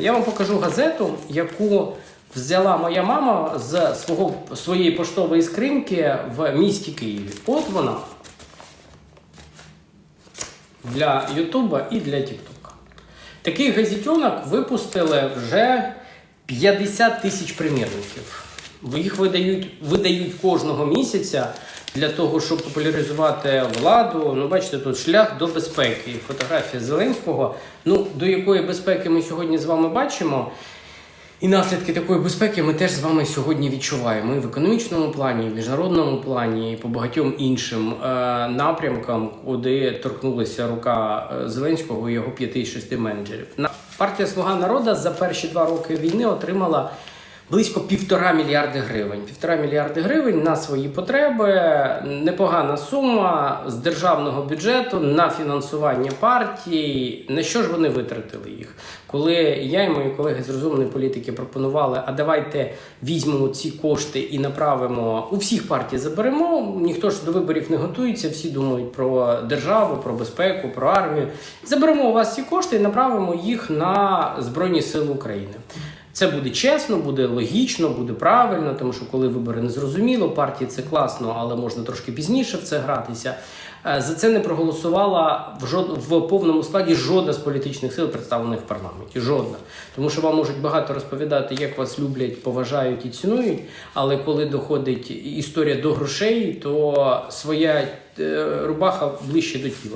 Я вам покажу газету, яку взяла моя мама з свого, своєї поштової скриньки в місті Києві. От вона. Для Ютуба і для Тіктока. Такий газетенок випустили вже 50 тисяч примірників. Їх видають, видають кожного місяця для того, щоб популяризувати владу. Ну, бачите, тут шлях до безпеки. Фотографія Зеленського. Ну, до якої безпеки ми сьогодні з вами бачимо. І наслідки такої безпеки ми теж з вами сьогодні відчуваємо і в економічному плані, і в міжнародному плані, і по багатьом іншим е, напрямкам, куди торкнулася рука е, Зеленського і його 5-6 менеджерів. На партія Слуга народу за перші два роки війни отримала близько півтора мільярди гривень. Півтора мільярди гривень на свої потреби. Непогана сума з державного бюджету на фінансування партій. На що ж вони витратили їх? Коли я і мої колеги з розумної політики пропонували, а давайте візьмемо ці кошти і направимо у всіх партій заберемо. Ніхто ж до виборів не готується, всі думають про державу, про безпеку, про армію. Заберемо у вас ці кошти і направимо їх на Збройні Сили України. Це буде чесно, буде логічно, буде правильно, тому що коли вибори не зрозуміло, партії це класно, але можна трошки пізніше в це гратися. Е, За це не проголосувала в жод... в повному складі жодна з політичних сил, представлених в парламенті. Жодна. Тому що вам можуть багато розповідати, як вас люблять, поважають і цінують. Але коли доходить історія до грошей, то своя е, рубаха ближче до тіла.